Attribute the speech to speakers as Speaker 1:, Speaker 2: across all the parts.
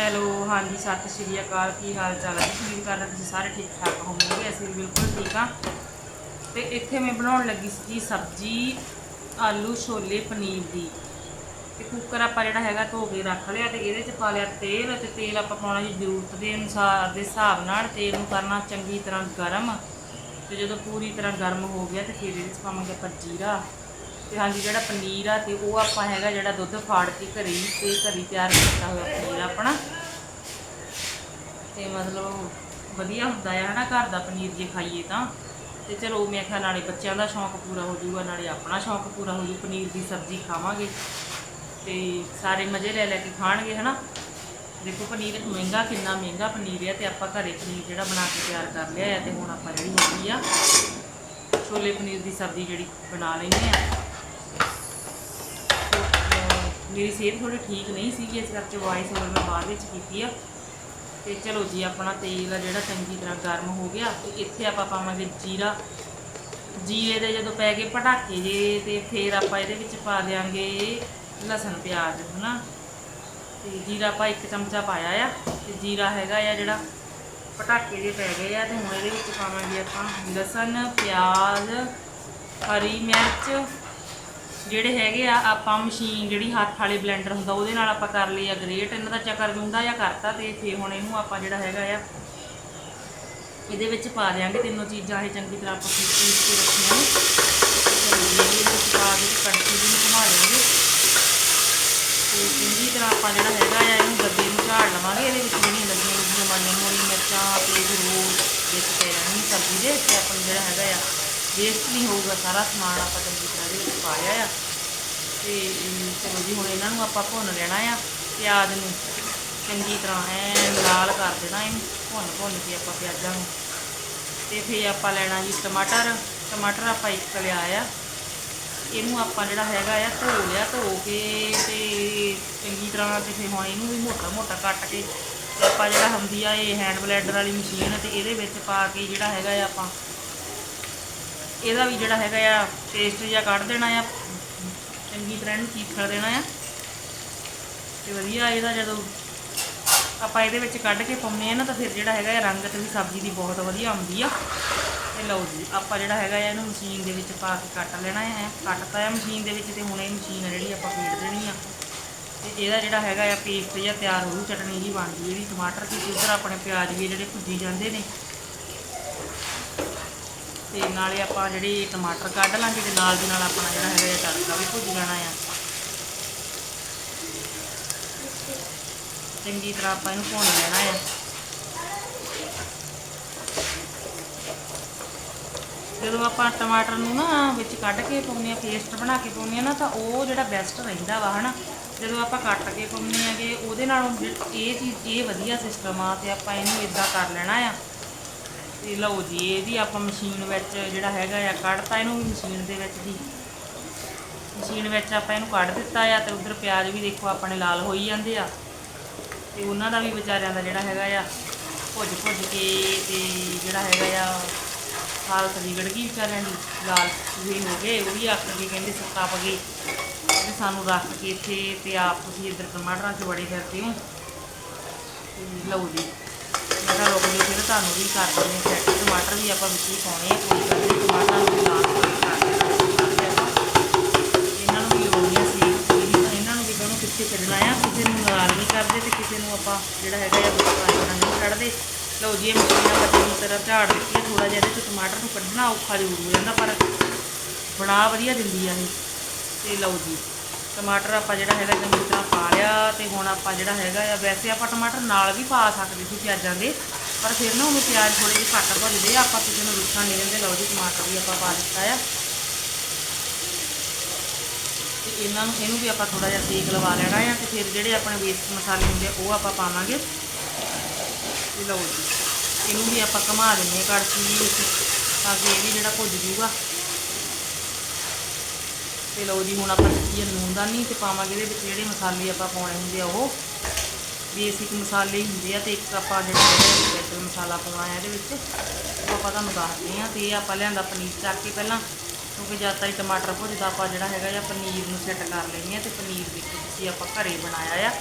Speaker 1: Hello, ਹਾਂਜੀ, ਸਤਿ ਸ਼੍ਰੀ ਅਕਾਲ। ਕੀ ਹਾਲ ਚਾਲ ਹੈ ਜੀ ਉਮੀਦ ਕਰਦਾ ਤੁਸੀਂ ਸਾਰੇ ਠੀਕ ਠਾਕ ਹੋਵੋਗੇ? ਅਸੀਂ ਵੀ ਬਿਲਕੁਲ ਠੀਕ ਹਾਂ। ਤੇ ਇੱਥੇ ਮੈਂ ਬਣਾਉਣ ਲੱਗੀ ਸੀ ਜੀ ਸਬਜ਼ੀ ਆਲੂ ਛੋਲੇ ਪਨੀਰ ਦੀ। ਤੇ ਕੁੱਕਰ ਆਪਾਂ ਜਿਹੜਾ ਹੈਗਾ ਧੋ ਕੇ ਰੱਖ ਲਿਆ ਤੇ ਇਹਦੇ 'ਚ ਪਾ ਲਿਆ ਤੇਲ ਤੇ ਤੇਲ ਆਪਾਂ ਪਾਉਣਾ ਜੀ ਜ਼ਰੂਰਤ ਦੇ ਅਨੁਸਾਰ, ਦੇ ਹਿਸਾਬ ਨਾਲ ਤੇਲ ਨੂੰ ਕਰਨਾ ਚੰਗੀ ਤਰ੍ਹਾਂ ਗਰਮ। ਤੇ ਜਦੋਂ ਪੂਰੀ ਤਰ੍ਹਾਂ ਗਰਮ ਹੋ ਗਿਆ ਤੇ ਫਿਰ ਇਹਦੇ 'ਚ ਪਾਵਾਂਗੇ ਆਪਾਂ ਜੀਰਾ। ਤੇ ਹਾਂਜੀ, ਜਿਹੜਾ ਪਨੀਰ ਆ ਤੇ ਉਹ ਆਪਾਂ ਹੈਗਾ ਜਿਹੜਾ ਦੁੱਧ ਫਾੜ ਕੇ ਘਰੇ ਹੀ ਤੇ ਘਰੇ ਤਿਆਰ ਕੀਤਾ ਹੋਇਆ ਪਨੀਰ ਆਪਣਾ। ਤੇ ਮਤਲਬ ਵਧੀਆ ਹੁੰਦਾ ਹੈ ਹਨਾ, ਘਰ ਦਾ ਪਨੀਰ ਜੇ ਖਾਈਏ ਤਾਂ। ਤੇ ਚਲੋ, ਮੈਂ ਕਿਹਾ ਨਾਲੇ ਬੱਚਿਆਂ ਦਾ ਸ਼ੌਂਕ ਪੂਰਾ ਹੋ ਜਾਊਗਾ, ਨਾਲੇ ਆਪਣਾ ਸ਼ੌਂਕ ਪੂਰਾ ਹੋ ਜੂ ਪਨੀਰ ਦੀ ਸਬਜ਼ੀ ਖਾਵਾਂਗੇ। ਤੇ ਸਾਰੇ ਮਜ਼ੇ ਲੈ ਲੈ ਕੇ ਖਾਣਗੇ, ਹਨਾ। ਦੇਖੋ, ਪਨੀਰ ਮਹਿੰਗਾ, ਕਿੰਨਾ ਮਹਿੰਗਾ ਪਨੀਰ ਹੈ ਤੇ ਆਪਾਂ ਘਰੇ ਪਨੀਰ ਜਿਹੜਾ ਬਣਾ ਕੇ ਤਿਆਰ ਕਰ ਲਿਆ ਹੈ ਤੇ ਹੁਣ ਆਪਾਂ ਜਿਹੜੀ ਹੈਗੀ ਆ। ਛੋਲੇ ਪਨੀਰ ਦੀ ਸਬਜ਼ੀ ਜਿਹੜੀ ਬਣਾ ਲੈਂਦੇ ਆ। ਮੇਰੀ ਸਿਹਤ ਥੋੜੀ ਠੀਕ ਨਹੀਂ ਸੀਗੀ, ਇਸ ਕਰਕੇ ਵਾਇਸ ਓਵਰ ਮੈਂ ਬਾਅਦ ਵਿੱਚ ਕੀਤੀ ਆ। ਤੇ ਚਲੋ ਜੀ, ਆਪਣਾ ਤੇਲ ਆ ਜਿਹੜਾ ਚੰਗੀ ਤਰ੍ਹਾਂ ਗਰਮ ਹੋ ਗਿਆ, ਤੇ ਇੱਥੇ ਆਪਾਂ ਪਾਵਾਂਗੇ ਜੀਰਾ। ਜੀਰੇ ਦੇ ਜਦੋਂ ਪੈ ਗਏ ਪਟਾਕੇ ਜੇ, ਤੇ ਫਿਰ ਆਪਾਂ ਇਹਦੇ ਵਿੱਚ ਪਾ ਦਿਆਂਗੇ ਲਸਣ, ਪਿਆਜ਼, ਹਨਾ। ਤੇ ਜੀਰਾ ਆਪਾਂ ਇੱਕ ਚਮਚਾ ਪਾਇਆ ਆ, ਤੇ ਜੀਰਾ ਹੈਗਾ ਆ ਜਿਹੜਾ ਪਟਾਕੇ ਜੇ ਪੈ ਗਏ ਆ, ਤੇ ਹੁਣ ਇਹਦੇ ਵਿੱਚ ਪਾਵਾਂਗੇ ਆਪਾਂ ਲਸਣ, ਪਿਆਜ਼, ਹਰੀ ਮਿਰਚ ਜਿਹੜੇ ਹੈਗੇ ਆ, ਆਪਾਂ ਮਸ਼ੀਨ ਜਿਹੜੀ ਹੱਥ ਵਾਲੇ ਬਲੈਂਡਰ ਹੁੰਦਾ, ਉਹਦੇ ਨਾਲ ਆਪਾਂ ਕਰ ਲਈ ਆ ਗ੍ਰੇਟ ਇਹਨਾਂ ਦਾ ਚੱਕਰ ਜੁੰਦਾ ਜਾਂ ਕਰਤਾ ਤੇ ਫੇ ਹੁਣ ਇਹਨੂੰ ਆਪਾਂ ਜਿਹੜਾ ਹੈਗਾ ਆ, ਇਹਦੇ ਵਿੱਚ ਪਾ ਦਿਆਂਗੇ ਤਿੰਨੋਂ ਚੀਜ਼ਾਂ, ਇਹ ਚੰਗੀ ਤਰ੍ਹਾਂ ਆਪਾਂ ਪੀਸ ਕੇ ਰੱਖੀਆਂ ਨੇ। ਚਲੋ ਇਹਦੇ ਵਿੱਚ ਪਾ ਕੇ ਤੇ ਕੜਛੀ ਵੀ ਨੂੰ ਘੁਮਾ ਦਿਆਂਗੇ। ਤੇ ਚੰਗੀ ਤਰ੍ਹਾਂ ਆਪਾਂ ਜਿਹੜਾ ਹੈਗਾ ਆ, ਇਹਨੂੰ ਗੱਦੇ ਨੂੰ ਝਾੜ ਲਵਾਂਗੇ। ਇਹਦੇ ਵਿੱਚ ਜਿਹੜੀਆਂ ਲੱਗੀਆਂ ਲੱਗੀਆਂ ਮਾੜੀਆਂ ਮੋੜੀਆਂ ਮਿਰਚਾਂ ਤੇ ਜ਼ਰੂਰ ਵਿੱਚ ਪੈ ਰਹਿਣੀ ਸਬਜ਼ੀ ਦੇ ਤੇ ਆਪਾਂ ਨੂੰ ਜਿਹੜਾ ਹੈਗਾ ਆ ਵੇਸਟ ਨਹੀਂ ਹੋਊਗਾ, ਸਾਰਾ ਸਮਾਨ ਆਪਾਂ ਚੰਗੀ ਤਰ੍ਹਾਂ ਦੇ ਵਿੱਚ ਪਾ ਲਿਆ ਆ। ਤੇ ਚਲੋ ਜੀ, ਹੁਣ ਇਹਨਾਂ ਨੂੰ ਆਪਾਂ ਭੁੰਨ ਲੈਣਾ ਆ, ਪਿਆਜ਼ ਨੂੰ। ਚੰਗੀ ਤਰ੍ਹਾਂ ਐਨ ਲਾਲ ਕਰ ਦੇਣਾ ਇਹਨੂੰ, ਭੁੰਨ ਭੁੰਨ ਕੇ ਆਪਾਂ ਪਿਆਜ਼ਾਂ ਨੂੰ। ਤੇ ਫਿਰ ਆਪਾਂ ਲੈਣਾ ਜੀ ਟਮਾਟਰ। ਟਮਾਟਰ ਆਪਾਂ ਇੱਕ ਲਿਆ ਆ। ਇਹਨੂੰ ਆਪਾਂ ਜਿਹੜਾ ਹੈਗਾ ਆ, ਧੋ ਲਿਆ, ਧੋ ਕੇ ਤੇ ਚੰਗੀ ਤਰ੍ਹਾਂ ਤੇ ਫਿਰ ਹੁਣ ਇਹਨੂੰ ਵੀ ਮੋਟਾ ਮੋਟਾ ਕੱਟ ਕੇ ਤੇ ਆਪਾਂ ਜਿਹੜਾ ਹੁੰਦੀ ਆ, ਇਹ ਹੈਂਡ ਬਲੈਂਡਰ ਵਾਲੀ ਮਸ਼ੀਨ ਤੇ ਇਹਦੇ ਵਿੱਚ ਪਾ ਕੇ ਜਿਹੜਾ ਹੈਗਾ ਆ ਆਪਾਂ ਇਹਦਾ ਵੀ ਜਿਹੜਾ ਹੈਗਾ ਆ ਪੇਸਟ ਜਿਹਾ ਕੱਢ ਦੇਣਾ ਆ, ਚੰਗੀ ਤਰ੍ਹਾਂ ਇਹਨੂੰ ਚੀਖੜ ਦੇਣਾ ਆ। ਤੇ ਵਧੀਆ ਇਹਦਾ ਜਦੋਂ ਆਪਾਂ ਇਹਦੇ ਵਿੱਚ ਕੱਢ ਕੇ ਪਾਉਂਦੇ ਆ ਨਾ, ਤਾਂ ਫਿਰ ਜਿਹੜਾ ਹੈਗਾ ਆ, ਰੰਗ ਰੰਗਤ ਵੀ ਸਬਜ਼ੀ ਦੀ ਬਹੁਤ ਵਧੀਆ ਆਉਂਦੀ ਆ। ਤੇ ਲਓ ਜੀ, ਆਪਾਂ ਜਿਹੜਾ ਹੈਗਾ ਆ, ਇਹਨੂੰ ਮਸ਼ੀਨ ਦੇ ਵਿੱਚ ਪਾ ਕੇ ਕੱਟ ਲੈਣਾ ਹੈ ਕੱਟਤਾ ਆ ਮਸ਼ੀਨ ਦੇ ਵਿੱਚ ਤੇ ਹੁਣ ਇਹ ਮਸ਼ੀਨ ਆ ਜਿਹੜੀ ਆਪਾਂ ਫੇੜ ਦੇਣੀ ਆ। ਤੇ ਇਹਦਾ ਜਿਹੜਾ ਹੈਗਾ ਆ ਪੇਸਟ ਜਿਹਾ ਤਿਆਰ ਹੋਊ, ਚਟਨੀ ਜੀ ਬਣਦੀ ਇਹਦੀ ਟਮਾਟਰ ਦੀ ਤੇ ਉੱਧਰ ਆਪਣੇ ਪਿਆਜ਼ ਵੀ ਜਿਹੜੇ ਭੁੱਜੀ ਜਾਂਦੇ ਨੇ ਤੇ ਨਾਲੇ ਆਪਾਂ ਜਿਹੜੀ ਟਮਾਟਰ ਕੱਢ ਲਾਂਗੇ ਤੇ ਨਾਲ ਦੀ ਨਾਲ ਆਪਣਾ ਜਿਹੜਾ ਹੈਗਾ ਤੜਕਾ ਵੀ ਭੁੱਜ ਲੈਣਾ ਆ। ਚੰਗੀ ਤਰ੍ਹਾਂ ਆਪਾਂ ਇਹਨੂੰ ਭੁੰਨ ਲੈਣਾ ਆ। ਜਦੋਂ ਆਪਾਂ ਟਮਾਟਰ ਨੂੰ ਨਾ ਵਿੱਚ ਕੱਢ ਕੇ ਪਾਉਂਦੇ ਆ ਪੇਸਟ ਬਣਾ ਕੇ ਪਾਉਂਦੇ ਆ ਨਾ, ਤਾਂ ਉਹ ਜਿਹੜਾ ਬੈਸਟ ਰਹਿੰਦਾ ਵਾ, ਹਨਾ? ਜਦੋਂ ਆਪਾਂ ਕੱਟ ਕੇ ਪਾਉਂਦੇ ਆਗੇ ਉਹਦੇ ਨਾਲੋਂ ਜਿ- ਇਹ ਚੀਜ਼, ਇਹ ਵਧੀਆ ਸਿਸਟਮ ਆ ਤੇ ਆਪਾਂ ਇਹਨੂੰ ਇਦਾਂ ਕਰ ਲੈਣਾ ਆ। ਤੇ ਲਓ ਜੀ ਇਹਦੀ ਆਪਾਂ ਮਸ਼ੀਨ ਵਿੱਚ ਜਿਹੜਾ ਹੈਗਾ ਆ ਕੱਢਤਾ, ਇਹਨੂੰ ਵੀ ਮਸ਼ੀਨ ਦੇ ਵਿੱਚ ਦੀ ਮਸ਼ੀਨ ਵਿੱਚ ਆਪਾਂ ਇਹਨੂੰ ਕੱਢ ਦਿੱਤਾ ਆ ਤੇ ਉਧਰ ਪਿਆਜ਼ ਵੀ ਦੇਖੋ ਆਪਣੇ ਲਾਲ ਹੋਈ ਜਾਂਦੇ ਆ। ਤੇ ਉਹਨਾਂ ਦਾ ਵੀ ਵਿਚਾਰਿਆਂ ਦਾ ਜਿਹੜਾ ਹੈਗਾ ਆ, ਭੁੱਜ ਭੁੱਜ ਕੇ ਤੇ ਜਿਹੜਾ ਹੈਗਾ ਆ, ਹਾਲਤ ਵਿਗੜ ਗਈ ਵਿਚਾਰਿਆਂ ਦੀ। ਲਾਲ ਵੀ ਹੋ ਗਏ, ਉਹ ਵੀ ਅੱਕ ਕੇ ਕਹਿੰਦੇ ਸੁੱਤਾ ਪ ਗਏ। ਤੇ ਸਾਨੂੰ ਰੱਖ ਕੇ ਇੱਥੇ ਤੇ ਆਪ ਤੁਸੀਂ ਇੱਧਰ ਟਮਾਟਰਾਂ 'ਚ ਵੜੇ ਫਿਰਦੇ ਹੋ। ਲਓ ਜੀ। ਮੈਂ ਰੁਕ ਜਾਓ ਫਿਰ ਤੁਹਾਨੂੰ ਵੀ ਕਰ ਦਿੰਦੇ ਸੈੱਟ ਟਮਾਟਰ ਵੀ ਆਪਾਂ ਵਿੱਚ ਹੀ ਪਾਉਣੇ ਆ, ਕੋਈ ਗੱਲ ਨਹੀਂ, ਟਮਾਟਰਾਂ ਨੂੰ ਵੀ ਲਾਲ ਕਰ ਇਹਨਾਂ ਨੂੰ ਵੀ ਲਾਉਣੀ ਸੀ ਇਹਨਾਂ ਨੂੰ ਵੀ ਦੋਨੋਂ ਕਿੱਥੇ ਛੱਡਣਾ ਆ? ਕਿਸੇ ਨੂੰ ਲਾਲ ਨਹੀਂ ਕਰਦੇ ਤੇ ਕਿਸੇ ਨੂੰ ਆਪਾਂ ਜਿਹੜਾ ਹੈਗਾ ਆ ਵਿੱਚ ਨਹੀਂ ਕੱਢਦੇ ਲਓ ਜੀ, ਇਹ ਮਸ਼ੀਨ ਆਪਾਂ ਚੰਗੀ ਤਰ੍ਹਾਂ ਝਾੜ ਦਿੱਤੀ ਹੈ ਥੋੜਾ ਜਿਹਾ ਇਹਦੇ ਚ ਟਮਾਟਰ ਨੂੰ ਕੱਢਣਾ ਔਖਾ ਜ਼ਰੂਰ ਹੋ ਜਾਂਦਾ, ਪਰ ਬਣਾ ਵਧੀਆ ਦਿੰਦੀ ਆ ਇਹ। ਤੇ ਲਓ ਜੀ ਟਮਾਟਰ ਆਪਾਂ ਜਿਹੜਾ ਹੈਗਾ ਚੰਗੀ ਤਰ੍ਹਾਂ ਪਾ ਲਿਆ ਤੇ ਹੁਣ ਆਪਾਂ ਜਿਹੜਾ ਹੈਗਾ ਆ, ਵੈਸੇ ਆਪਾਂ ਟਮਾਟਰ ਨਾਲ ਵੀ ਪਾ ਸਕਦੇ ਸੀ ਪਿਆਜ਼ਾਂ ਦੇ, ਪਰ ਫਿਰ ਨਾ ਉਹਨੂੰ ਪਿਆਜ਼ ਥੋੜੇ ਜਿਹੇ ਘੱਟ ਭੁੱਜਦੇ ਆ, ਆਪਾਂ ਕਿਸੇ ਨੂੰ ਰੁੱਖਾ ਨਹੀਂ ਦਿੰਦੇ, ਲਓ ਜੀ ਟਮਾਟਰ ਵੀ ਆਪਾਂ ਪਾ ਦਿੱਤਾ ਆ। ਤੇ ਇਹਨਾਂ ਨੂੰ, ਇਹਨੂੰ ਵੀ ਆਪਾਂ ਥੋੜਾ ਜਿਹਾ ਸੇਕ ਲਵਾ ਲੈਣਾ ਆ ਤੇ ਫਿਰ ਜਿਹੜੇ ਆਪਣੇ ਵੇਸਟ ਮਸਾਲੇ ਹੁੰਦੇ ਆ, ਉਹ ਆਪਾਂ ਪਾਵਾਂਗੇ। ਤੇ ਲਓ ਜੀ, ਇਹਨੂੰ ਵੀ ਆਪਾਂ ਘੁਮਾ ਦਿੰਦੇ ਹਾਂ ਕੜਛੀ ਜੀ ਤਾਂ ਕਿ ਇਹ ਵੀ ਜਿਹੜਾ ਭੁੱਜ ਜੂਗਾ। ਤੇ ਲਓ ਜੀ, ਹੁਣ ਆਪਾਂ ਕੀ ਨੂਨਦਾਨੀ ਤੇ ਪਾਵਾਂਗੇ ਇਹਦੇ ਵਿੱਚ ਜਿਹੜੇ ਮਸਾਲੇ ਆਪਾਂ ਪਾਉਣੇ ਹੁੰਦੇ ਆ ਉਹ। ਬੇਸਿਕ ਮਸਾਲੇ ਹੁੰਦੇ ਆ ਤੇ ਇੱਕ ਆਪਾਂ ਜਿਹੜਾ ਸਪੈਸ਼ਲ ਮਸਾਲਾ ਪਾਉਣਾ ਹੈ ਇਹਦੇ ਵਿੱਚ, ਉਹ ਆਪਾਂ ਤੁਹਾਨੂੰ ਦੱਸਦੇ ਆ ਤੇ ਇਹ ਆਪਾਂ ਲਿਆਂਦਾ ਪਨੀਰ ਚੱਕ ਕੇ ਪਹਿਲਾਂ, ਕਿਉਂਕਿ ਜਦ ਤੱਕ ਟਮਾਟਰ ਭੁੱਜਦਾ ਆਪਾਂ ਜਿਹੜਾ ਹੈਗਾ ਆ ਪਨੀਰ ਨੂੰ ਸੈੱਟ ਕਰ ਲੈਂਦੇ ਆ ਤੇ ਪਨੀਰ ਦੇਖੋ ਤੁਸੀਂ ਆਪਾਂ ਘਰੇ ਬਣਾਇਆ ਆ।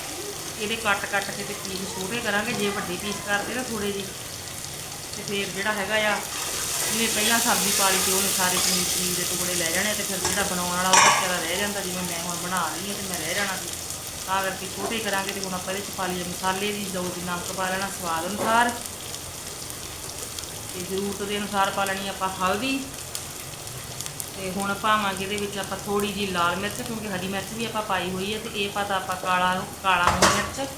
Speaker 1: ਇਹਦੇ ਕੱਟ ਕੱਟ ਕੇ ਤੇ ਪੀਸ ਛੋਟੇ ਕਰਾਂਗੇ, ਜੇ ਵੱਡੇ ਪੀਸ ਕਰਦੇ ਨਾ ਥੋੜੇ ਜਿਹੇ। ਤੇ ਫਿਰ ਜਿਹੜਾ ਹੈਗਾ ਆ ਜਿਵੇਂ ਪਹਿਲਾਂ ਸਬਜ਼ੀ ਪਾ ਲਈ ਤੇ ਉਹਨੇ ਸਾਰੇ ਪਨੀਰ ਪਨੀਰ ਦੇ ਟੁਕੜੇ ਲੈ ਜਾਣੇ ਤੇ ਫਿਰ ਜਿਹੜਾ ਬਣਾਉਣ ਵਾਲਾ ਉਹ ਬੱਚਾ ਰਹਿ ਜਾਂਦਾ, ਜਿਵੇਂ ਮੈਂ ਹੁਣ ਬਣਾ ਰਹੀ ਹਾਂ ਤੇ ਮੈਂ ਰਹਿ ਜਾਣਾ ਸੀ। ਤਾਂ ਕਰਕੇ ਛੋਟੇ ਕਰਾਂਗੇ ਤੇ ਹੁਣ ਆਪਾਂ ਇਹਦੇ ਚ ਪਾ ਲਈਏ ਮਸਾਲੇ ਦੀ, ਦੋ ਦੀ ਨਮਕ ਪਾ ਲੈਣਾ ਸਵਾਦ ਅਨੁਸਾਰ ਤੇ ਜ਼ਰੂਰਤ ਦੇ ਅਨੁਸਾਰ ਪਾ ਲੈਣੀ ਆਪਾਂ ਹਲਦੀ। ਤੇ ਹੁਣ ਪਾਵਾਂਗੇ ਇਹਦੇ ਵਿੱਚ ਆਪਾਂ ਥੋੜੀ ਜੀ ਲਾਲ ਮਿਰਚ, ਕਿਉਂਕਿ ਹਰੀ ਮਿਰਚ ਵੀ ਆਪਾਂ ਪਾਈ ਹੋਈ ਹੈ ਤੇ ਇਹ ਪਤਾ ਆਪਾਂ ਕਾਲਾ ਕਾਲਾ ਲੂਣ ਮਿਰਚ।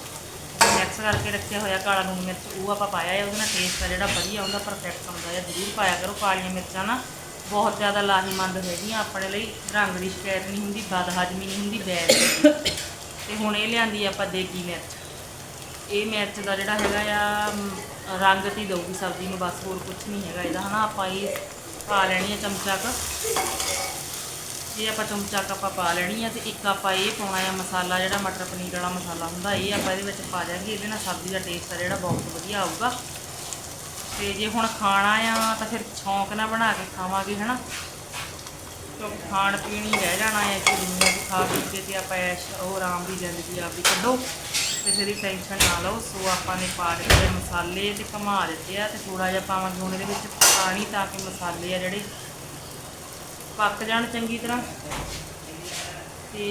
Speaker 1: ਮਿਕਸ ਕਰਕੇ ਰੱਖਿਆ ਹੋਇਆ ਕਾਲਾ ਲੂਣ ਮਿਰਚ, ਉਹ ਆਪਾਂ ਪਾਇਆ ਹੈ, ਉਹਦੇ ਨਾਲ ਟੇਸਟ ਆ ਜਿਹੜਾ ਵਧੀਆ ਉਹਦਾ ਪਰਫੈਕਟ ਹੁੰਦਾ ਹੈ, ਜ਼ਰੂਰ ਪਾਇਆ ਕਰੋ। ਕਾਲੀਆਂ ਮਿਰਚਾਂ ਨਾ ਬਹੁਤ ਜ਼ਿਆਦਾ ਲਾਹੇਮੰਦ ਹੈਗੀਆਂ, ਆਪਣੇ ਲਈ ਰੰਗ ਦੀ ਸ਼ਿਕਾਇਤ ਨਹੀਂ ਹੁੰਦੀ ਬਦ ਹਾਜ਼ਮੀ ਨਹੀਂ ਹੁੰਦੀ। ਬੈਦ ਤੇ ਹੁਣ ਇਹ ਲਿਆਂਦੀ ਆਪਾਂ ਦੇਗੀ ਮਿਰਚ। ਇਹ ਮਿਰਚ ਦਾ ਜਿਹੜਾ ਹੈਗਾ ਆ ਰੰਗ ਤੇ ਦਊਗੀ ਸਬਜ਼ੀ ਨੂੰ, ਬਸ ਹੋਰ ਕੁਝ ਨਹੀਂ ਹੈਗਾ ਇਹਦਾ, ਹਨਾ? ਆਪਾਂ ਇਹ ਪਾ ਲੈਣੀ ਹੈ ਚਮਚਾ ਕ। ਇਹ ਆਪਾਂ ਚਮਚਾ ਕ ਆਪਾਂ ਪਾ ਲੈਣੀ ਆ ਤੇ ਇੱਕ ਆਪਾਂ ਇਹ ਪਾਉਣਾ ਆ ਮਸਾਲਾ ਜਿਹੜਾ ਮਟਰ ਪਨੀਰ ਵਾਲਾ ਮਸਾਲਾ ਹੁੰਦਾ, ਇਹ ਆਪਾਂ ਇਹਦੇ ਵਿੱਚ ਪਾ ਜਾਾਂਗੇ ਇਹਦੇ ਨਾਲ ਸਬਜ਼ੀ ਦਾ ਟੇਸਟ ਆ ਜਿਹੜਾ ਬਹੁਤ ਵਧੀਆ ਆਊਗਾ। ਤੇ ਜੇ ਹੁਣ ਖਾਣਾ ਆ ਤਾਂ ਫਿਰ ਸ਼ੌਂਕ ਨਾਲ ਬਣਾ ਕੇ ਖਾਵਾਂਗੇ, ਹਨਾ? ਕਿਉਂਕਿ ਖਾਣ ਪੀਣ ਹੀ ਰਹਿ ਜਾਣਾ ਹੈ ਕਿ ਦੁਨੀਆ ਦੀ ਖਾ ਪੀ ਕੇ ਤੇ ਆਪਾਂ ਐਸ਼, ਉਹ ਆਰਾਮ ਦੀ ਜ਼ਿੰਦਗੀ ਆਪਦੀ ਕੱਢੋ। ਤੇ ਫਿਰ ਇਹ ਟੈਨਸ਼ਨ ਨਾ ਲਓ, ਸੋ ਆਪਾਂ ਨੇ ਪਾ ਦਿੱਤੇ ਆ ਮਸਾਲੇ ਤੇ ਘਮਾ ਦਿੱਤੇ ਆ ਤੇ ਥੋੜਾ ਜਿਹਾ ਪਾਵਾਂਗੇ ਹੁਣ ਇਹਦੇ ਵਿੱਚ ਪਾਣੀ ਤਾਂ ਕਿ ਮਸਾਲੇ ਆ ਜਿਹੜੇ ਪੱਕ ਜਾਣ ਚੰਗੀ ਤਰ੍ਹਾਂ। ਤੇ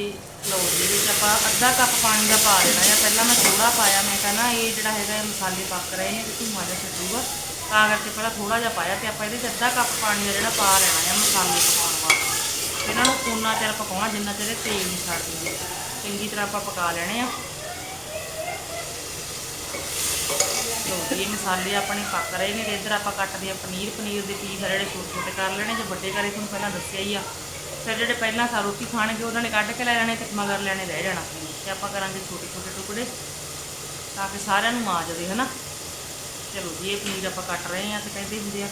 Speaker 1: ਲਓ ਜੀ, ਵਿੱਚ ਆਪਾਂ ਅੱਧਾ ਕੱਪ ਪਾਣੀ ਦਾ ਪਾ ਦੇਣਾ ਹੈ ਪਹਿਲਾਂ ਮੈਂ ਥੋੜਾ ਪਾਇਆ, ਮੈਂ ਕਹਿੰਦਾ ਇਹ ਜਿਹੜਾ ਹੈਗਾ ਮਸਾਲੇ ਪੱਕ ਰਹੇ ਨੇ ਤੇ ਧੂੰਆਂ ਜਿਹਾ ਛੱਡੂਗਾ। ਤਾਂ ਕਰਕੇ ਪਹਿਲਾਂ ਥੋੜਾ ਜਿਹਾ ਪਾਇਆ ਤੇ ਆਪਾਂ ਇਹਦੇ 'ਚ ਅੱਧਾ ਕੱਪ ਪਾਣੀ ਦਾ ਜਿਹੜਾ ਪਾ ਲੈਣਾ ਹੈ ਮਸਾਲੇ ਪਕਾਉਣ ਵਾਸਤੇ। ਇਹਨਾਂ ਨੂੰ ਉਨਾ ਚਿਰ ਪਕਾਉਣਾ, ਜਿੰਨਾ ਚਿਰ ਤੇਲ ਨਹੀਂ ਛੱਡਦੇ ਚੰਗੀ ਤਰ੍ਹਾਂ ਆਪਾਂ ਪਕਾ ਲੈਣੇ ਆ। ਲਓ ਜੀ ਇਹ ਮਸਾਲੇ ਆਪਣੇ ਪੱਕ ਰਹੇ ਨੇ ਤੇ ਇੱਧਰ ਆਪਾਂ ਕੱਟਦੇ ਆ ਪਨੀਰ। ਪਨੀਰ ਦੇ ਪੀਸ ਜਿਹੜੇ ਛੋਟੇ ਛੋਟੇ ਕਰ ਲੈਣੇ, ਜੇ ਵੱਡੇ ਕਰੇ ਤੁਹਾਨੂੰ ਪਹਿਲਾਂ ਦੱਸਿਆ ਹੀ ਆ। ਫਿਰ ਜਿਹੜੇ ਪਹਿਲਾਂ ਸਾ ਰੋਟੀ ਖਾਣਗੇ, ਉਹਨਾਂ ਨੇ ਕੱਢ ਕੇ ਲੈ ਜਾਣੇ ਤੇ ਮਗਰ ਲੈਣੇ ਰਹਿ ਜਾਣਾ। ਤੇ ਆਪਾਂ ਕਰਾਂਗੇ ਛੋਟੇ ਛੋਟੇ ਟੁਕੜੇ ਤਾਂ ਕਿ ਸਾਰਿਆਂ ਨੂੰ ਮਾਂ ਜਾਵੇ, ਹਨਾ? ਚਲੋ ਜੀ, ਇਹ ਪਨੀਰ ਆਪਾਂ ਕੱਟ ਰਹੇ ਆ ਤੇ ਕਹਿੰਦੇ ਹੁੰਦੇ ਆ,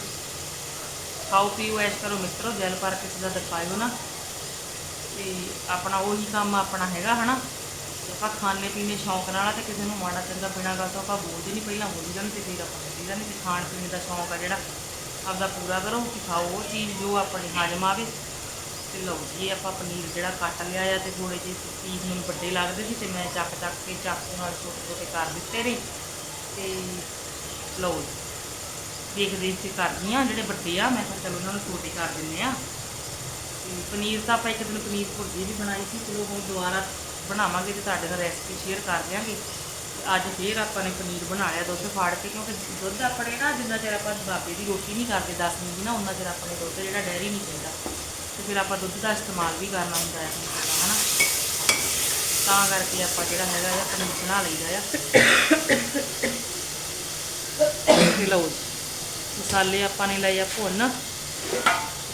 Speaker 1: ਖਾਓ, ਪੀਓ, ਐਸ਼ ਕਰੋ ਮਿੱਤਰੋ ਜਲ ਪਰ ਕਿਸੇ ਦਾ ਦਿਖਾਇਓ ਨਾ। ਤੇ ਆਪਣਾ ਉਹੀ ਕੰਮ ਆਪਣਾ ਹੈਗਾ, ਹਨਾ? ਆਪਾਂ ਖਾਣੇ ਪੀਣੇ ਸ਼ੌਂਕ ਨਾਲ ਆ ਤੇ ਕਿਸੇ ਨੂੰ ਮਾੜਾ ਚੰਗਾ ਬਿਨਾਂ ਗੱਲ ਤੋਂ ਆਪਾਂ ਬੋਲਦੇ ਨਹੀਂ, ਪਹਿਲਾਂ ਬੋਲੀ ਜਾਂਦੇ ਤੇ ਫਿਰ ਆਪਾਂ ਕਹੀ ਜਾਂਦੇ ਤੇ ਖਾਣ ਪੀਣ ਦਾ ਸ਼ੌਂਕ ਆ ਜਿਹੜਾ ਆਪਦਾ ਪੂਰਾ ਕਰੋ, ਕਿ ਖਾਓ ਉਹ ਚੀਜ਼ ਜੋ ਆਪਣੀ ਹਾਜ਼ਮ ਆਵੇ। ਤੇ ਲਓ ਜੀ, ਇਹ ਆਪਾਂ ਪਨੀਰ ਜਿਹੜਾ ਕੱਟ ਲਿਆ ਆ ਤੇ ਥੋੜੇ ਜਿਹੇ ਪੀਸ ਮੈਨੂੰ ਵੱਡੇ ਲੱਗਦੇ ਸੀ ਤੇ ਮੈਂ ਚੱਕ ਚੱਕ ਕੇ ਚਾਕੂ ਨਾਲ ਛੋਟੇ ਛੋਟੇ ਕਰ ਦਿੱਤੇ ਨੇ। ਤੇ ਲਓ ਜੀ ਦੇਖ ਦੇਖ ਕੇ ਕਰਦੀ ਆ ਜਿਹੜੇ ਵੱਡੇ ਆ, ਮੈਂ ਕਿਹਾ ਚਲੋ ਉਹਨਾਂ ਨੂੰ ਛੋਟੇ ਕਰ ਦਿੰਨੇ ਆ ਤੇ ਪਨੀਰ ਤਾਂ ਆਪਾਂ ਇੱਕ ਦਿਨ ਪਨੀਰ ਭੁਰਜੀ ਵੀ ਬਣਾਈ ਸੀ, ਚਲੋ ਹੁਣ ਦੁਬਾਰਾ ਬਣਾਵਾਂਗੇ ਤੇ ਤੁਹਾਡੇ ਨਾਲ ਰੈਸਪੀ ਸ਼ੇਅਰ ਕਰ ਦਿਆਂਗੇ। ਅੱਜ ਫੇਰ ਆਪਾਂ ਨੇ ਪਨੀਰ ਬਣਾ ਲਿਆ, ਦੁੱਧ ਫਾੜ ਕੇ, ਕਿਉਂਕਿ ਦੁੱਧ ਆਪਣੇ ਨਾ ਜਿੰਨਾ ਚਿਰ ਆਪਾਂ ਬਾਬੇ ਦੀ ਰੋਟੀ ਨਹੀਂ ਕਰਦੇ 10 ਮਿੰਟ ਦੀ ਨਾ ਉਹਨਾਂ ਚਿਰ ਆਪਣੇ ਦੁੱਧ ਜਿਹੜਾ ਡੈਰੀ ਨਹੀਂ ਪੈਂਦਾ। ਤੇ ਫਿਰ ਆਪਾਂ ਦੁੱਧ ਦਾ ਇਸਤੇਮਾਲ ਵੀ ਕਰਨਾ ਹੁੰਦਾ ਹੈ ਹਨਾ? ਤਾਂ ਕਰਕੇ ਆਪਾਂ ਜਿਹੜਾ ਹੈਗਾ ਆ, ਪਨੀਰ ਬਣਾ ਲਈਦਾ ਆ। ਤੇ ਲਓ ਮਸਾਲੇ ਆਪਾਂ ਨੇ ਲਏ ਆ ਭੁੰਨ।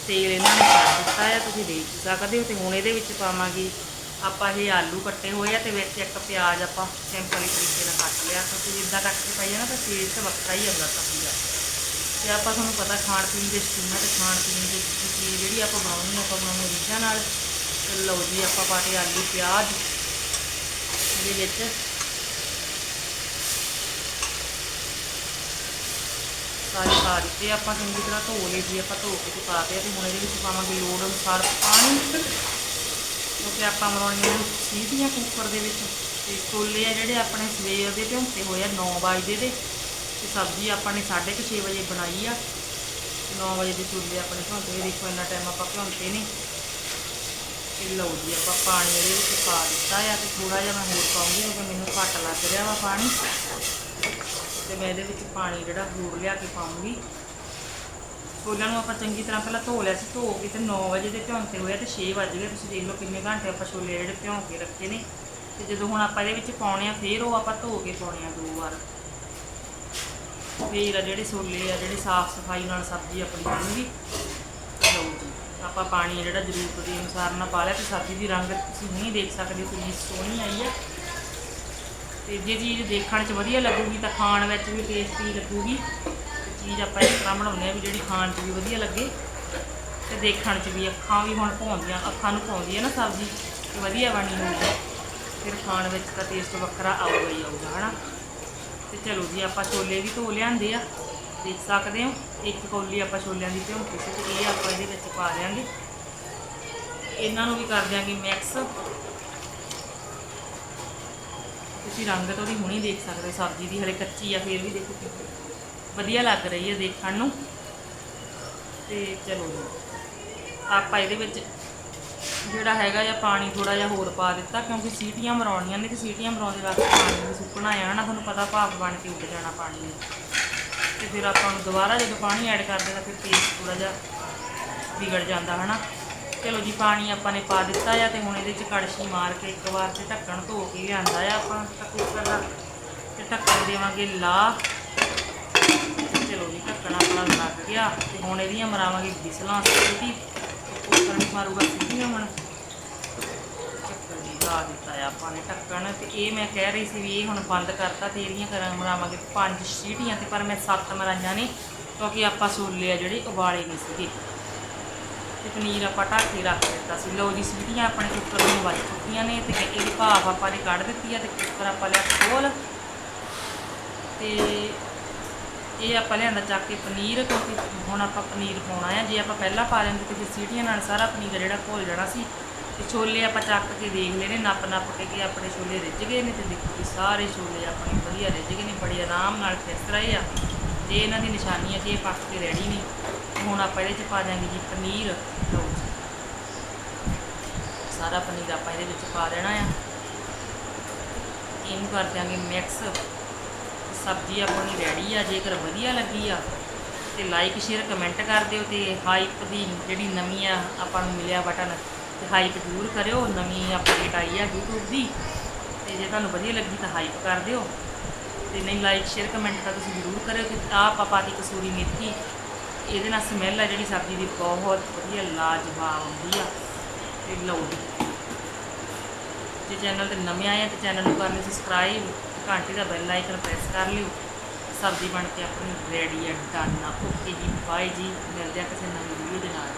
Speaker 1: ਤੇਲ ਇਹਨਾਂ ਨੇ ਛੱਡ ਦਿੱਤਾ ਆ, ਤੁਸੀਂ ਦੇਖ ਸਕਦੇ ਹੋ, ਤੇ ਹੁਣ ਇਹਦੇ ਵਿੱਚ ਪਾਵਾਂਗੇ ਆਪਾਂ ਇਹ ਆਲੂ ਕੱਟੇ ਹੋਏ ਆ ਤੇ ਵਿੱਚ ਇੱਕ ਪਿਆਜ਼ ਆਪਾਂ ਸਿੰਪਲ ਤਰੀਕੇ ਨਾਲ ਕੱਟ ਲਿਆ, ਕਿਉਂਕਿ ਜਿੱਦਾਂ ਕੱਟ ਕੇ ਪਾਈਏ ਨਾ ਤਾਂ ਟੇਸਟ ਵੱਖਰਾ ਹੀ ਆਉਂਦਾ ਸਬਜ਼ੀ ਦਾ। ਤੇ ਆਪਾਂ ਤੁਹਾਨੂੰ ਪਤਾ ਖਾਣ ਪੀਣ ਦੇ ਸ਼ੌਕੀਨ ਤੇ ਖਾਣ ਪੀਣ ਦੀ ਚੀਜ਼ ਜਿਹੜੀ ਆਪਾਂ ਬਣਾਉਣੀ ਆਪਾਂ ਬਣਾਉਣੀ ਰੀਝਾਂ ਨਾਲ। ਤੇ ਲਓ ਜੀ, ਆਪਾਂ ਪਾ ਕੇ ਆਲੂ ਪਿਆਜ਼ ਇਹਦੇ ਵਿੱਚ। ਸਾਰੇ ਪਾ ਦਿੱਤੇ ਆਪਾਂ, ਚੰਗੀ ਤਰ੍ਹਾਂ ਧੋ ਲਏ ਜੀ, ਆਪਾਂ ਧੋ ਕੇ ਤੇ ਪਾ ਤੇ ਤੇ ਹੁਣ ਇਹਦੇ ਵਿੱਚ ਪਾਵਾਂਗੇ ਲੋੜ ਅਨੁਸਾਰ ਪਾਣੀ। ਕਿਉਂਕਿ ਆਪਾਂ ਬਣਾਉਣੀਆਂ ਨੇ ਸੀਟੀਆਂ ਕੁੱਕਰ ਦੇ ਵਿੱਚ। ਤੇ ਛੋਲੇ ਆ ਜਿਹੜੇ ਆਪਣੇ ਸਵੇਰ ਦੇ ਭਿਉਂਤੇ ਹੋਏ ਆ 9 ਵਜੇ ਦੇ। ਤੇ ਸਬਜ਼ੀ ਆਪਾਂ ਨੇ 6:30 ਵਜੇ ਬਣਾਈ ਆ। 9 ਵਜੇ ਦੇ ਛੋਲੇ ਆਪਣੇ ਭਿਉਂਤੇ ਹੋਏ, ਦੇਖੋ ਇੰਨਾ ਟਾਈਮ ਆਪਾਂ ਭਿਉਂਤੇ ਨੇ। ਤੇ ਲਓ ਜੀ, ਆਪਾਂ ਪਾਣੀ ਇਹਦੇ ਵਿੱਚ ਪਾ ਦਿੱਤਾ ਆ ਤੇ ਥੋੜਾ ਜਿਹਾ ਮੈਂ ਹੋਰ ਪਾਉਂਗੀ, ਕਿਉਂਕਿ ਮੈਨੂੰ ਘੱਟ ਲੱਗ ਰਿਹਾ ਵਾ ਪਾਣੀ। ਤੇ ਮੈਂ ਇਹਦੇ ਵਿੱਚ ਪਾਣੀ ਜਿਹੜਾ ਹੋਰ ਲਿਆ ਕੇ ਪਾਉਂਗੀ। ਛੋਲਿਆਂ ਨੂੰ ਆਪਾਂ ਚੰਗੀ ਤਰ੍ਹਾਂ ਪਹਿਲਾਂ ਧੋ ਲਿਆ ਸੀ, ਧੋ ਕੇ ਤੇ 9 ਵਜੇ ਦੇ ਭਿਉਂਤੇ ਹੋਏ ਆ ਤੇ 6 ਵਜ ਗਏ। ਤੁਸੀਂ ਦੇਖ ਲਓ ਕਿੰਨੇ ਘੰਟੇ ਆਪਾਂ ਛੋਲੇ ਜਿਹੜੇ ਭਿਉਂ ਕੇ ਰੱਖੇ ਨੇ। ਤੇ ਜਦੋਂ ਹੁਣ ਆਪਾਂ ਇਹਦੇ ਵਿੱਚ ਪਾਉਣੇ ਆ, ਫੇਰ ਉਹ ਆਪਾਂ ਧੋ ਕੇ ਪਾਉਣੇ ਆ ਦੋ ਵਾਰ। ਫੇਰ ਆ ਜਿਹੜੇ ਛੋਲੇ ਆ, ਜਿਹੜੀ ਸਾਫ਼ ਸਫ਼ਾਈ ਨਾਲ ਸਬਜ਼ੀ ਆਪਣੀ ਬਣੂਗੀ। ਲਓ ਜੀ, ਆਪਾਂ ਪਾਣੀ ਆ ਜਿਹੜਾ ਜ਼ਰੂਰਤ ਦੇ ਅਨੁਸਾਰ ਨਾਲ ਪਾ ਲਿਆ ਤੇ ਸਬਜ਼ੀ ਦੀ ਰੰਗ ਤੁਸੀਂ ਨਹੀਂ ਦੇਖ ਸਕਦੇ ਹੋ ਕਿੰਨੀ ਸੋਹਣੀ ਆਈ ਆ। ਤੇ ਜੇ ਚੀਜ਼ ਦੇਖਣ 'ਚ ਵਧੀਆ ਲੱਗੂਗੀ ਤਾਂ ਖਾਣ ਵਿੱਚ ਵੀ ਟੇਸਟੀ ਲੱਗੂਗੀ। ਚੀਜ਼ ਆਪਾਂ ਇਸ ਤਰ੍ਹਾਂ ਬਣਾਉਂਦੇ ਆ ਵੀ ਜਿਹੜੀ ਖਾਣ 'ਚ ਵੀ ਵਧੀਆ ਲੱਗੇ ਤੇ ਦੇਖਣ 'ਚ ਵੀ ਅੱਖਾਂ ਵੀ ਹੁਣ ਭੌਂਦੀਆਂ, ਅੱਖਾਂ ਨੂੰ ਭੌਂਦੀ ਹੈ ਨਾ ਸਬਜ਼ੀ, ਤੇ ਵਧੀਆ ਬਣੀ ਹੋਊਗੀ ਫਿਰ ਖਾਣ ਵਿੱਚ ਤਾਂ ਟੇਸਟ ਵੱਖਰਾ ਆਊਗਾ ਹੀ ਆਊਗਾ, ਹਨਾ? ਤੇ ਚਲੋ ਜੀ, ਆਪਾਂ ਛੋਲੇ ਵੀ ਧੋ ਲਿਆਂਦੇ ਆ, ਦੇਖ ਸਕਦੇ ਹੋ, ਇੱਕ ਕੌਲੀ ਆਪਾਂ ਛੋਲਿਆਂ ਦੀ ਭਿਉਂ ਸੀ ਤੇ ਇਹ ਆਪਾਂ ਇਹਦੇ ਵਿੱਚ ਪਾ ਦਿਆਂਗੇ। ਇਹਨਾਂ ਨੂੰ ਵੀ ਕਰ ਦਿਆਂਗੇ ਮਿਕਸ ਤੁਸੀਂ ਰੰਗਤ ਉਹਦੀ ਹੁਣੀ ਦੇਖ ਸਕਦੇ ਸਬਜ਼ੀ ਦੀ, ਹਲੇ ਕੱਚੀ ਆ, ਫਿਰ ਵੀ ਦੇਖੋ ਕਿੰਨੀ ਵਧੀਆ ਲੱਗ ਰਹੀ ਹੈ ਦੇਖਣ ਨੂੰ। ਤੇ ਚਲੋ ਜੀ। ਆਪਾਂ ਇਹਦੇ ਵਿੱਚ ਜਿਹੜਾ ਹੈਗਾ ਜਾਂ ਪਾਣੀ ਥੋੜਾ ਜਿਹਾ ਹੋਰ ਪਾ ਦਿੱਤਾ, ਕਿਉਂਕਿ ਸੀਟੀਆਂ ਮਰਾਉਣੀਆਂ ਨੇ ਤੇ ਸੀਟੀਆਂ ਮਰਾਉਣ ਦੇ ਵਾਸਤੇ ਪਾਣੀ ਵੀ ਸੁੱਕਣਾ ਆ ਨਾ ਤੁਹਾਨੂੰ ਪਤਾ ਭਾਪ ਬਣ ਕੇ ਉੱਡ ਜਾਣਾ ਪਾਣੀ ਨੇ। ਤੇ ਫਿਰ ਆਪਾਂ ਨੂੰ ਦੁਬਾਰਾ ਜਦੋਂ ਪਾਣੀ ਐਡ ਕਰਦੇ ਤਾਂ ਫਿਰ ਟੇਸਟ ਥੋੜਾ ਜਿਹਾ ਵਿਗੜ ਜਾਂਦਾ, ਹਨਾ? ਚਲੋ ਜੀ, ਪਾਣੀ ਆਪਾਂ ਨੇ ਪਾ ਦਿੱਤਾ ਆ ਤੇ ਹੁਣ ਇਹਦੇ 'ਚ ਕੜਛੀ ਮਾਰ ਕੇ ਇੱਕ ਵਾਰ ਤੇ ਢੱਕਣ ਧੋ ਕੇ ਲਿਆਂਦਾ ਆ ਆਪਾਂ ਤਾਂ ਕੁੱਕਰ ਦਾ। ਤੇ ਢੱਕਣ ਦੇਵਾਂਗੇ ਲਾ ਤੇ ਚਲੋ ਜੀ ਢੱਕਣ ਆਪਣਾ ਲੱਗ ਗਿਆ। ਤੇ ਹੁਣ ਇਹਦੀਆਂ ਮਰਾਵਾਂਗੇ ਵਿਸਲਾਂ ਸਿੱਧੀ। ਕੁੱਕਰ ਨਹੀਂ ਮਾਰੂਗਾ ਸਿੱਧੀਆਂ ਹੁਣ ਢੱਕਣ ਦੀ ਲਾ ਦਿੱਤਾ ਆ ਆਪਾਂ ਨੇ ਢੱਕਣ ਤੇ ਇਹ ਮੈਂ ਕਹਿ ਰਹੀ ਸੀ ਵੀ ਇਹ ਹੁਣ ਬੰਦ ਕਰਤਾ ਤੇ ਇਹਦੀਆਂ ਕਰਾਂ ਮਰਾਵਾਂਗੇ ਪੰਜ ਸੀਟੀਆਂ ਤੇ, ਪਰ ਮੈਂ ਸੱਤ ਮਰਾਈਆਂ ਨੇ, ਕਿਉਂਕਿ ਆਪਾਂ ਛੋਲੇ ਆ ਜਿਹੜੇ ਉਬਾਲੇ ਨਹੀਂ ਸੀਗੇ। ਤੇ ਪਨੀਰ ਆਪਾਂ ਢੱਕ ਕੇ ਰੱਖ ਦਿੱਤਾ ਸੀ। ਲਓ ਜੀ, ਸੀਟੀਆਂ ਆਪਣੇ ਕੁੱਕਰ ਨੂੰ ਵੱਜ ਚੁੱਕੀਆਂ ਨੇ ਤੇ ਇਹਦੀ ਭਾਫ ਆਪਾਂ ਨੇ ਕੱਢ ਦਿੱਤੀ ਆ ਤੇ ਕੁੱਕਰ ਆਪਾਂ ਲਿਆ ਖੋਲ। ਤੇ ਇਹ ਆਪਾਂ ਲਿਆਂਦਾ ਚੱਕ ਕੇ ਪਨੀਰ, ਕਿਉਂਕਿ ਹੁਣ ਆਪਾਂ ਪਨੀਰ ਪਾਉਣਾ ਆ। ਜੇ ਆਪਾਂ ਪਹਿਲਾਂ ਪਾ ਲੈਂਦੇ ਤੇ ਫਿਰ ਸੀਟੀਆਂ ਨਾਲ ਸਾਰਾ ਪਨੀਰ ਜਿਹੜਾ ਘੁਲ ਜਾਣਾ ਸੀ। ਤੇ ਛੋਲੇ ਆਪਾਂ ਚੱਕ ਕੇ ਦੇਖ ਲਏ ਨੇ ਨੱਪ ਨੱਪ ਕੇ ਕਿ ਆਪਣੇ ਛੋਲੇ ਰਿੱਝ ਗਏ ਨੇ ਤੇ ਦੇਖੋ ਕਿ ਸਾਰੇ ਛੋਲੇ ਆਪਣੇ ਵਧੀਆ ਰਿੱਝ ਗਏ ਨੇ, ਬੜੇ ਆਰਾਮ ਨਾਲ ਫਿਸ ਰਹੇ ਆ। ਤੇ ਇਹਨਾਂ ਦੀ ਨਿਸ਼ਾਨੀ ਹੈ ਕਿ ਇਹ ਪੱਕ ਕੇ ਰੈਡੀ ਨੇ। ਹੁਣ ਆਪਾਂ ਇਹਦੇ 'ਚ ਪਾ ਦਾਂਗੇ ਜੀ ਪਨੀਰ। ਲਓ ਸਾਰਾ ਪਨੀਰ ਆਪਾਂ ਇਹਦੇ ਵਿੱਚ ਪਾ ਦੇਣਾ ਆ। ਇਹਨੂੰ ਕਰ ਦਿਆਂਗੇ ਮਿਕਸ। ਸਬਜ਼ੀ ਆਪਣੀ ਰੈਡੀ ਆ, ਜੇਕਰ ਵਧੀਆ ਲੱਗੀ ਆ, ਤੇ ਲਾਈਕ ਸ਼ੇਅਰ ਕਮੈਂਟ ਕਰ ਦਿਓ ਤੇ ਹਾਈਪ ਦੀ ਜਿਹੜੀ ਨਵੀਂ ਆ, ਆਪਾਂ ਨੂੰ ਮਿਲਿਆ ਬਟਨ ਤੇ ਹਾਈਪ ਜ਼ਰੂਰ ਕਰਿਓ, ਨਵੀਂ ਅਪਡੇਟ ਆਈ ਆ YouTube ਦੀ, ਤੇ ਜੇ ਤੁਹਾਨੂੰ ਵਧੀਆ ਲੱਗੀ ਤਾਂ ਹਾਈਪ ਕਰ ਦਿਓ, ਤੇ ਨਹੀਂ ਲਾਈਕ ਸ਼ੇਅਰ ਕਮੈਂਟ ਤਾਂ ਤੁਸੀਂ ਜ਼ਰੂਰ ਕਰਿਓ, ਕਿ ਆ ਪਾਪਾ ਦੀ ਕਸੂਰੀ ਮੇਥੀ, ਇਹਦੇ ਨਾਲ ਸਮੈਲ ਆ ਜਿਹੜੀ ਸਬਜ਼ੀ ਦੀ, ਬਹੁਤ ਵਧੀਆ, ਲਾਜਵਾਬ ਆਉਂਦੀ ਆ, ਤੇ ਲਓ ਜੀ। ਜੇ ਚੈਨਲ ਤੇ ਨਵੇਂ ਆਏ ਆ, ਤੇ ਚੈਨਲ ਨੂੰ ਕਰ ਲਿਓ ਸਬਸਕ੍ਰਾਈਬ ਘੰਟੀ ਦਾ ਬੈਲ ਆਈਕਨ ਪ੍ਰੈਸ ਕਰ ਲਿਓ। ਸਬਜ਼ੀ ਬਣ ਕੇ ਆਪਣੀ ਰੈਡੀ ਹੈ ਡਨ ਆ। ਓਕੇ ਜੀ ਬਾਏ ਜੀ। ਮਿਲਦੇ ਆ ਕਿਸੇ ਨਵੀਂ ਵੀਡੀਓ ਦੇ ਨਾਲ।